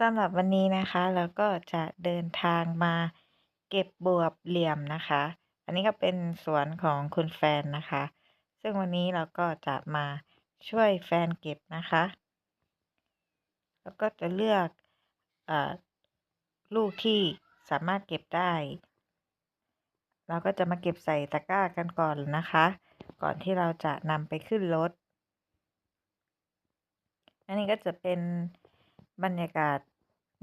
สำหรับวันนี้นะคะเราก็จะเดินทางมาเก็บบวบเหลี่ยมนะคะ อันนี้ก็เป็นสวนของคุณแฟนนะคะ ซึ่งวันนี้เราก็จะมาช่วยแฟนเก็บนะคะ แล้วก็จะเลือกอลูกที่สามารถเก็บได้ เราก็จะมาเก็บใส่ตะกร้ากันก่อนนะคะ ก่อนที่เราจะนำไปขึ้นรถ อันนี้ก็จะเป็น บรรยากาศ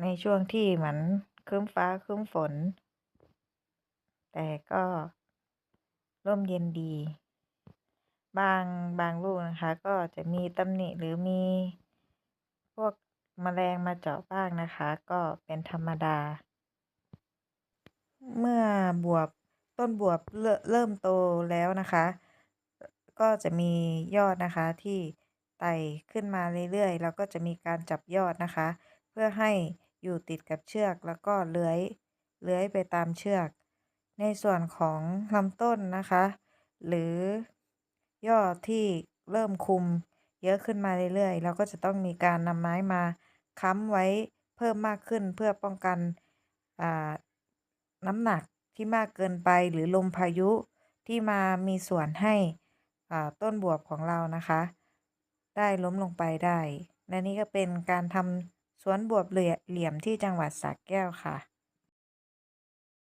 ในช่วงที่เหมือนครึ้มฟ้าครึ้มฝน แต่ก็ร่มเย็นดี บางบางลูกนะคะ ก็จะมีตำหนิหรือมีพวกแมลงมาเจาะบ้างนะคะ ก็เป็นธรรมดา เมื่อบวบต้นบวบเริ่มโตแล้วนะคะ ก็จะมียอดนะคะที่ ไต่ขึ้นมาเรื่อยๆแล้วก็จะมีการจับยอดนะคะ เพื่อให้อยู่ติดกับเชือกแล้วก็เลื้อยเลื้อยไปตามเชือก ในส่วนของลำต้นนะคะ หรือยอดที่เริ่มคุมเยอะขึ้นมาเรื่อยๆ เราก็จะต้องมีการนำไม้มาค้ำไว้เพิ่มมากขึ้นเพื่อป้องกันน้ำหนักที่มากเกินไปหรือลมพายุที่มามีส่วนให้ต้นบวบของเรานะคะ ได้ล้มลงไปได้ และนี่ก็เป็นการทำสวนบวบเหลี่ยมที่จังหวัดสระแก้วค่ะ